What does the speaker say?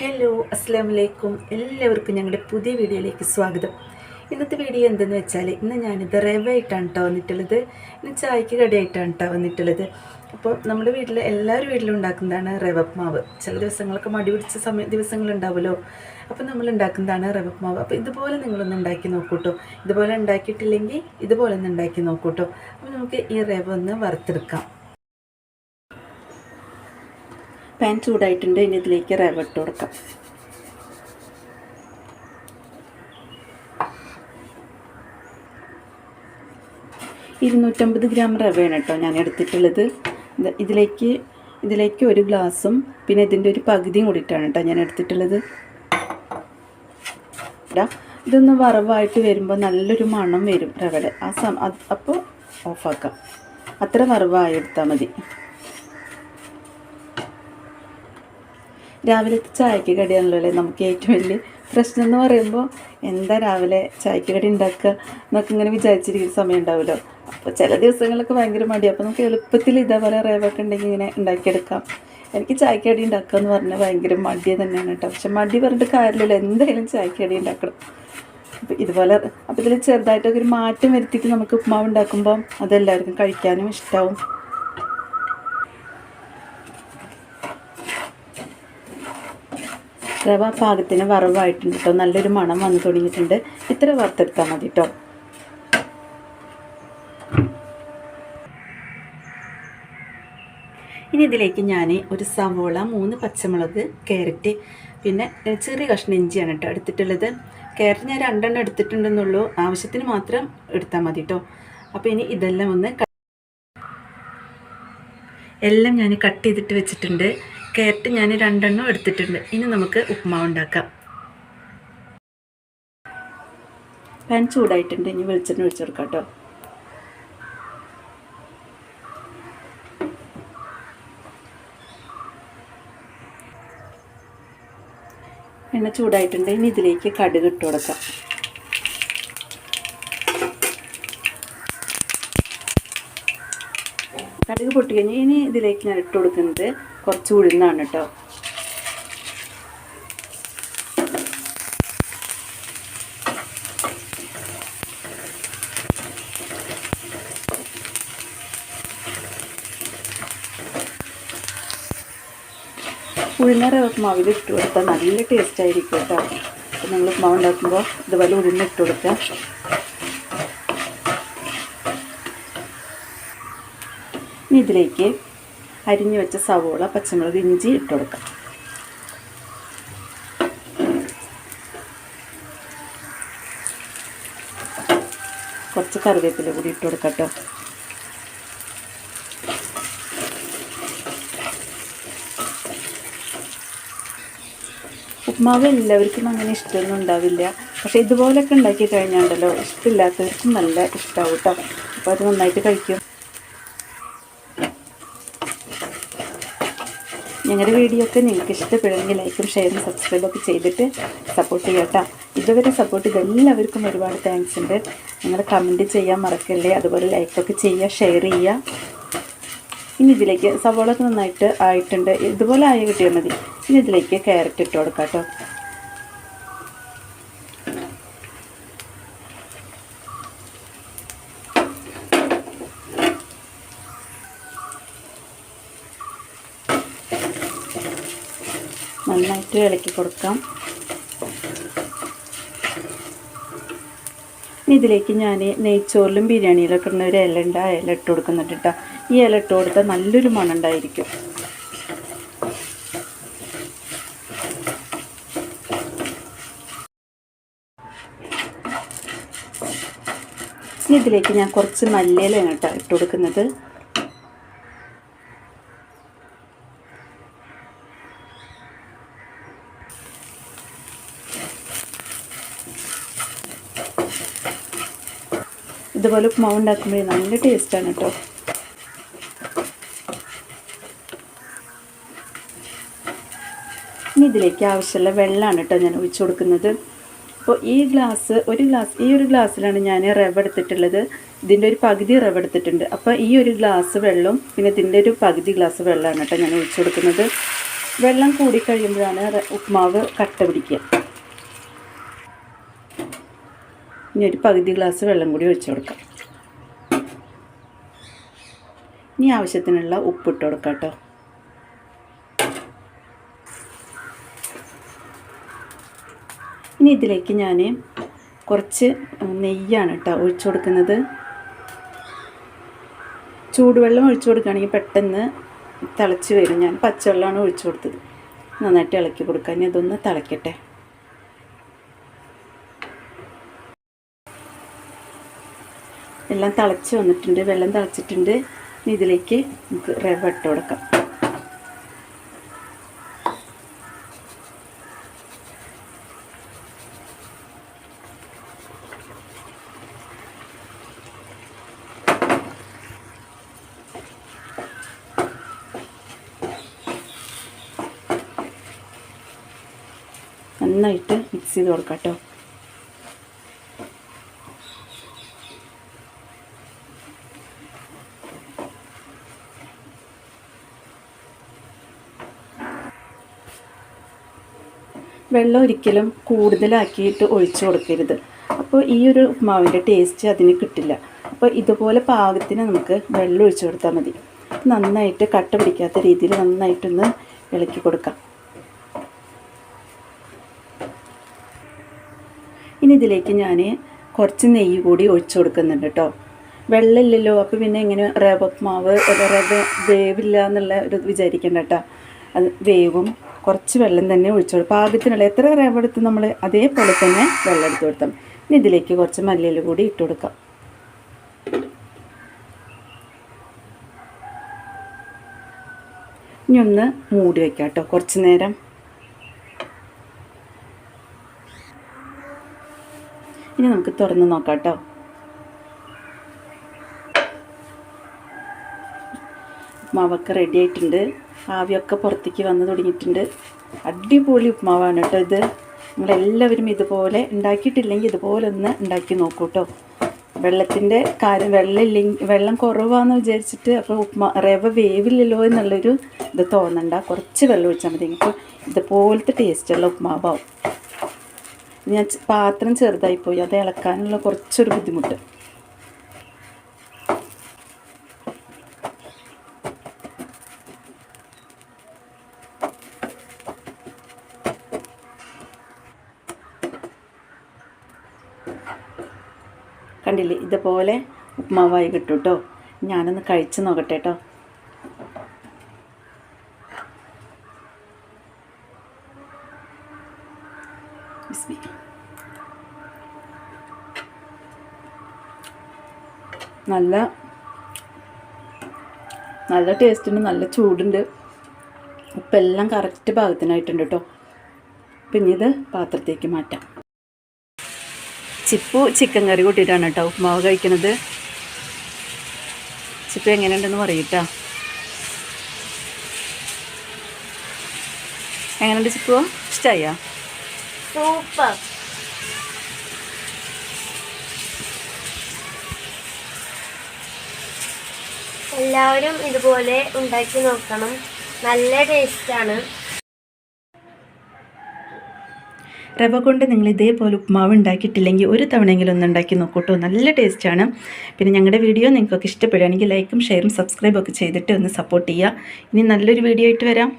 Hello അസ്സാം വലൈക്കും എല്ലാവർക്കും ഞങ്ങളുടെ പുതിയ വീഡിയോയിലേക്ക് സ്വാഗതം. ഇന്നത്തെ വീഡിയോ എന്തെന്ന് വെച്ചാൽ ഇന്ന് ഞാനിത് റവ ആയിട്ടാണ് കേട്ടോ വന്നിട്ടുള്ളത്. ഇന്ന് ചായക്ക് കടിയായിട്ടാണ് കേട്ടോ വന്നിട്ടുള്ളത്. അപ്പോൾ നമ്മുടെ വീട്ടിൽ എല്ലാവരും വീട്ടിലും ഉണ്ടാക്കുന്നതാണ് റവപ്മാവ് ചില ദിവസങ്ങളൊക്കെ മടി പിടിച്ച സമയ ദിവസങ്ങളുണ്ടാവുമല്ലോ. അപ്പോൾ നമ്മൾ ഉണ്ടാക്കുന്നതാണ് റവപ്മാവ് അപ്പോൾ ഇതുപോലെ നിങ്ങളൊന്ന് ഉണ്ടാക്കി നോക്കൂട്ടോ. ഇതുപോലെ ഉണ്ടാക്കിയിട്ടില്ലെങ്കിൽ ഇതുപോലെ ഒന്ന് ഉണ്ടാക്കി നോക്കൂട്ടോ. അപ്പോൾ നമുക്ക് ഈ റവ ഒന്ന് വറുത്തെടുക്കാം. പാൻ ചൂടായിട്ടുണ്ട്. ഇനി ഇതിലേക്ക് റവ ഇട്ട് കൊടുക്കാം. ഇരുന്നൂറ്റമ്പത് ഗ്രാം റവയാണ് കേട്ടോ ഞാൻ എടുത്തിട്ടുള്ളത്. ഇതിലേക്ക് ഇതിലേക്ക് ഒരു ഗ്ലാസും പിന്നെ ഇതിന്റെ ഒരു പകുതിയും കൂടിയിട്ടാണ് കേട്ടോ ഞാൻ എടുത്തിട്ടുള്ളത്. ഇതൊന്ന് വറവായിട്ട് വരുമ്പോൾ നല്ലൊരു മണം വരും റവയുടെ. ആ സം അപ്പോൾ ഓഫാക്കാം അത്ര വറവായി എടുത്താൽ മതി. രാവിലത്തെ ചായക്ക് കടിയാണല്ലോ നമുക്ക് ഏറ്റവും വലിയ പ്രശ്നം എന്ന് പറയുമ്പോൾ എന്താ രാവിലെ ചായക്ക് കടി ഉണ്ടാക്കുക എന്നൊക്കെ ഇങ്ങനെ വിചാരിച്ചിരിക്കുന്ന സമയം ഉണ്ടാവുമല്ലോ. അപ്പോൾ ചില ദിവസങ്ങളൊക്കെ ഭയങ്കര മടിയാണ് അപ്പോൾ നമുക്ക് എളുപ്പത്തിൽ ഇതേപോലെ റേവൊക്കെ ഉണ്ടെങ്കിൽ ഇങ്ങനെ ഉണ്ടാക്കിയെടുക്കാം. എനിക്ക് ചായക്കടി ഉണ്ടാക്കുക എന്ന് പറഞ്ഞാൽ ഭയങ്കര മടി തന്നെയാണ് കേട്ടോ. പക്ഷെ മടി പറഞ്ഞിട്ട് കാര്യമില്ല എന്തായാലും ചായക്കടി ഉണ്ടാക്കണം. അപ്പോൾ ഇതുപോലെ അപ്പോൾ ഇതിൽ ചെറുതായിട്ടൊക്കെ ഒരു മാറ്റം വരുത്തിയിട്ട് നമുക്ക് ഉപ്മാവ് ഉണ്ടാക്കുമ്പോൾ അതെല്ലാവർക്കും കഴിക്കാനും ഇഷ്ടമാവും റവ പാകത്തിന് വറവായിട്ടുണ്ട് കേട്ടോ നല്ലൊരു മണം വന്നു തുടങ്ങിയിട്ടുണ്ട്. ഇത്ര വറുത്തെടുത്താൽ മതി കേട്ടോ ഇനി ഇതിലേക്ക് ഞാൻ ഒരു സവോള മൂന്ന് പച്ചമുളക് ക്യാരറ്റ് പിന്നെ ചെറിയ കഷ്ണം ഇഞ്ചിയാണ് കേട്ടോ എടുത്തിട്ടുള്ളത്. ക്യാരറ്റ് ഞാൻ രണ്ടെണ്ണം എടുത്തിട്ടുണ്ടെന്നുള്ളൂ. ആവശ്യത്തിന് മാത്രം എടുത്താൽ മതി കേട്ടോ അപ്പോൾ ഇനി ഇതെല്ലാം ഒന്ന് എല്ലാം ഞാൻ കട്ട് ചെയ്തിട്ട് വെച്ചിട്ടുണ്ട്. ക്യാരറ്റ് ഞാൻ രണ്ടെണ്ണം എടുത്തിട്ടുണ്ട്. ഇനി നമുക്ക് ഉപ്മാവ് ഉണ്ടാക്കാം. പാൻ ചൂടായിട്ടുണ്ട്. ഇനി വെളിച്ചെണ്ണ ഒഴിച്ചു കൊടുക്കാം കേട്ടോ. എണ്ണ ചൂടായിട്ടുണ്ട്. ഇനി ഇതിലേക്ക് കടുക് ഇട്ട് കൊടുക്കാം. കടുക് പൊട്ടി കഴിഞ്ഞ് ഇനി ഇതിലേക്ക് ഞാൻ ഇട്ട് കൊടുക്കുന്നത് കുറച്ച് ഉഴുന്നാണ് കേട്ടോ ഉഴുന്നര മാവിൽ ഇട്ട് കൊടുത്താൽ നല്ല ടേസ്റ്റ് ആയിരിക്കും കേട്ടോ അപ്പോൾ നിങ്ങൾ ഉപ്പുമാവ് ഉണ്ടാക്കുമ്പോൾ ഇതുപോലെ ഉഴുന്ന് ഇട്ട് കൊടുക്കുക. ഇനി ഇതിലേക്ക് അരിഞ്ഞു വെച്ച സവോള പച്ചമുളക് ഇഞ്ചി ഇട്ട് കൊടുക്കാം. കുറച്ച് കറിവേപ്പില കൂടി ഇട്ട് കൊടുക്കട്ടോ ഉപ്മാവ് എല്ലാവർക്കും അങ്ങനെ ഇഷ്ടമൊന്നും ഉണ്ടാവില്ല. പക്ഷേ ഇതുപോലൊക്കെ ഉണ്ടാക്കി കഴിഞ്ഞാണ്ടല്ലോ ഇഷ്ടമില്ലാത്തവർക്കും നല്ല ഇഷ്ടമാവും കേട്ടോ. അപ്പോൾ അത് നന്നായിട്ട് കഴിക്കും. ഞങ്ങളുടെ വീഡിയോ ഒക്കെ നിങ്ങൾക്ക് ഇഷ്ടപ്പെടുമെങ്കിൽ ലൈക്കും ഷെയറും സബ്സ്ക്രൈബൊക്കെ ചെയ്തിട്ട് സപ്പോർട്ട് ചെയ്യട്ടോ. ഇതുവരെ സപ്പോർട്ട് ചെയ്ത എല്ലാവർക്കും ഒരുപാട് താങ്ക്സ് ഉണ്ട്. നിങ്ങൾ കമന്റ് ചെയ്യാൻ മറക്കല്ലേ? അതുപോലെ ലൈക്കൊക്കെ ചെയ്യുക ഷെയർ ചെയ്യുക. ഇനി ഇതിലേക്ക് സവോളൊക്കെ നന്നായിട്ട് ആയിട്ടുണ്ട്. ഇതുപോലെ ആയി കിട്ടിയാൽ മതി. ഇനി ഇതിലേക്ക് ക്യാരറ്റ് ഇട്ട് കൊടുക്കാം കേട്ടോ നന്നായിട്ട് ഇളക്കി കൊടുക്കാം. ഇതിലേക്ക് ഞാൻ നെയ്ച്ചോറിലും ബിരിയാണിയിലൊക്കെ ഇടുന്ന ഒരു ഇല ഉണ്ട്. ആ ഇല ഇട്ട് കൊടുക്കുന്നുണ്ട് കേട്ടോ. ഈ ഇല ഇട്ട് കൊടുത്താൽ നല്ലൊരു മണുണ്ടായിരിക്കും ഇതിലേക്ക് ഞാൻ കുറച്ച് മല്ലിയിലാണ് കേട്ടോ ഇട്ട് കൊടുക്കുന്നത്. ഇതുപോലെ ഉപ്മാവ് ഉണ്ടാക്കുമ്പോഴേ നല്ല ടേസ്റ്റാണ് കേട്ടോ ഇനി ഇതിലേക്ക് ആവശ്യമുള്ള വെള്ളമാണ് കേട്ടോ ഞാൻ ഒഴിച്ചു കൊടുക്കുന്നത്. അപ്പോൾ ഈ ഗ്ലാസ് ഒരു ഗ്ലാസ് ഈ ഒരു ഗ്ലാസ്സിലാണ് ഞാൻ റവ് എടുത്തിട്ടുള്ളത്. ഇതിന്റെ ഒരു പകുതി റവ് എടുത്തിട്ടുണ്ട്. അപ്പോൾ ഈ ഒരു ഗ്ലാസ് വെള്ളം പിന്നെ ഇതിന്റെ ഒരു പകുതി ഗ്ലാസ് വെള്ളമാണ് കേട്ടോ ഞാൻ ഒഴിച്ചു കൊടുക്കുന്നത്. വെള്ളം കൂടി കഴിയുമ്പോഴാണ് കട്ട പിടിക്കുക. ഇനി ഒരു പകുതി ഗ്ലാസ് വെള്ളം കൂടി ഒഴിച്ചു കൊടുക്കാം. ഇനി ആവശ്യത്തിനുള്ള ഉപ്പിട്ട് കൊടുക്കാം കേട്ടോ. ഇനി ഇതിലേക്ക് ഞാൻ കുറച്ച് നെയ്യാണ് കേട്ടോ ഒഴിച്ചു കൊടുക്കുന്നത്. ചൂടുവെള്ളം ഒഴിച്ചു കൊടുക്കുകയാണെങ്കിൽ പെട്ടെന്ന് തിളച്ച് വരും. ഞാൻ പച്ചവെള്ളമാണ് ഒഴിച്ചു കൊടുത്തത്. നന്നായിട്ട് ഇളക്കി കൊടുക്കുക ഇനി അതൊന്ന് തിളയ്ക്കട്ടെ എല്ലാം തിളച്ച് വന്നിട്ടുണ്ട്. വെള്ളം തിളച്ചിട്ടുണ്ട്. ഇനി ഇതിലേക്ക് നമുക്ക് റവ ഇട്ട് കൊടുക്കാം. നന്നായിട്ട് മിക്സ് ചെയ്ത് കൊടുക്കാം കേട്ടോ. വെള്ളം ഒരിക്കലും കൂടുതലാക്കിയിട്ട് ഒഴിച്ചു കൊടുക്കരുത്. അപ്പോൾ ഈ ഒരു ഉപ്മാവിന്റെ ടേസ്റ്റ് അതിന് കിട്ടില്ല. അപ്പോൾ ഇതുപോലെ പാകത്തിന് നമുക്ക് വെള്ളം ഒഴിച്ചു കൊടുത്താൽ മതി. നന്നായിട്ട് കട്ട പിടിക്കാത്ത രീതിയിൽ നന്നായിട്ടൊന്ന് ഇളക്കി കൊടുക്കാം. ഇനി ഇതിലേക്ക് ഞാൻ കുറച്ച് നെയ്യ് കൂടി ഒഴിച്ചു കൊടുക്കുന്നുണ്ട് കേട്ടോ. വെള്ളമില്ലല്ലോ അപ്പോൾ പിന്നെ ഇങ്ങനെ റവ മാവ് റവ വേവില്ല എന്നുള്ള ഒരു വിചാരിക്കേണ്ട കേട്ടോ. അത് വേവും. കുറച്ച് വെള്ളം തന്നെ ഒഴിച്ചു കൊടുക്കും പാകത്തിനുള്ള എത്ര റവ എടുത്ത് നമ്മൾ അതേപോലെ തന്നെ വെള്ളം എടുത്തു കൊടുത്താൽ ഇനി ഇതിലേക്ക് കുറച്ച് മല്ലിയില കൂടി ഇട്ട് കൊടുക്കാം. ഇനി ഒന്ന് മൂടി വയ്ക്കാം കേട്ടോ കുറച്ച് നേരം. ഇനി നമുക്ക് തുറന്ന് നോക്കാം കേട്ടോ. മാവൊക്കെ റെഡി ആയിട്ടുണ്ട്. ആവിയൊക്കെ പുറത്തേക്ക് വന്ന് തുടങ്ങിയിട്ടുണ്ട്. അടിപൊളി ഉപ്മാവാണ് കേട്ടോ ഇത്. നിങ്ങളെല്ലാവരും ഇതുപോലെ ഉണ്ടാക്കിയിട്ടില്ലെങ്കിൽ ഇതുപോലെ ഒന്ന് ഉണ്ടാക്കി നോക്കൂ കേട്ടോ. വെള്ളത്തിന്റെ കാര്യം വെള്ളം ഇല്ലെങ്കിൽ വെള്ളം കുറവാന്ന് വിചാരിച്ചിട്ട് അപ്പോൾ ഉപ്മാ റവ വേവില്ലല്ലോ എന്നുള്ളൊരു ഇത് തോന്നണ്ട. കുറച്ച് വെള്ളം ഒഴിച്ചാൽ മതി. അപ്പോൾ ഇതുപോലത്തെ ടേസ്റ്റുള്ള ഉപ്മാവാവും. ഞാൻ പാത്രം ചെറുതായിപ്പോയി. അത് ഇളക്കാനുള്ള കുറച്ചൊരു ബുദ്ധിമുട്ട്. കണ്ടില്ലേ? ഇതുപോലെ ഉപ്മാവായി കിട്ടും കേട്ടോ ഞാനൊന്ന് കഴിച്ച് നോക്കട്ടെ കേട്ടോ നല്ല നല്ല ടേസ്റ്റുണ്ട് നല്ല ചൂടുണ്ട്. ഉപ്പെല്ലാം കറക്റ്റ് പാകത്തിനായിട്ടുണ്ട് കേട്ടോ പിന്നെ ഇത് പാത്രത്തേക്ക് മാറ്റാം. ചിപ്പു ചിക്കൻ കറി കൂട്ടിയിട്ടാണ് കേട്ടോ ഉപ്മാവ് കഴിക്കണത് ചിപ്പു എങ്ങനെയുണ്ടെന്ന് പറയൂട്ടോ. എങ്ങനെയുണ്ട് ചിപ്പു? ഇഷ്ടമായോ സൂപ്പർ. എല്ലാവരും ഇതുപോലെ ഉണ്ടാക്കി നോക്കണം. നല്ല ടേസ്റ്റാണ്. റവ കൊണ്ട് നിങ്ങൾ ഇതേപോലെ ഉപ്മാവ് ഉണ്ടാക്കിയിട്ടില്ലെങ്കിൽ ഒരു തവണയെങ്കിലും ഒന്ന് ഉണ്ടാക്കി നോക്കൂട്ടോ. നല്ല ടേസ്റ്റാണ് പിന്നെ ഞങ്ങളുടെ വീഡിയോ നിങ്ങൾക്കൊക്കെ ഇഷ്ടപ്പെടുകയാണെങ്കിൽ ലൈക്കും ഷെയറും സബ്സ്ക്രൈബും ഒക്കെ ചെയ്തിട്ട് ഒന്ന് സപ്പോർട്ട് ചെയ്യുക. ഇനി നല്ലൊരു വീഡിയോ ആയിട്ട് വരാം.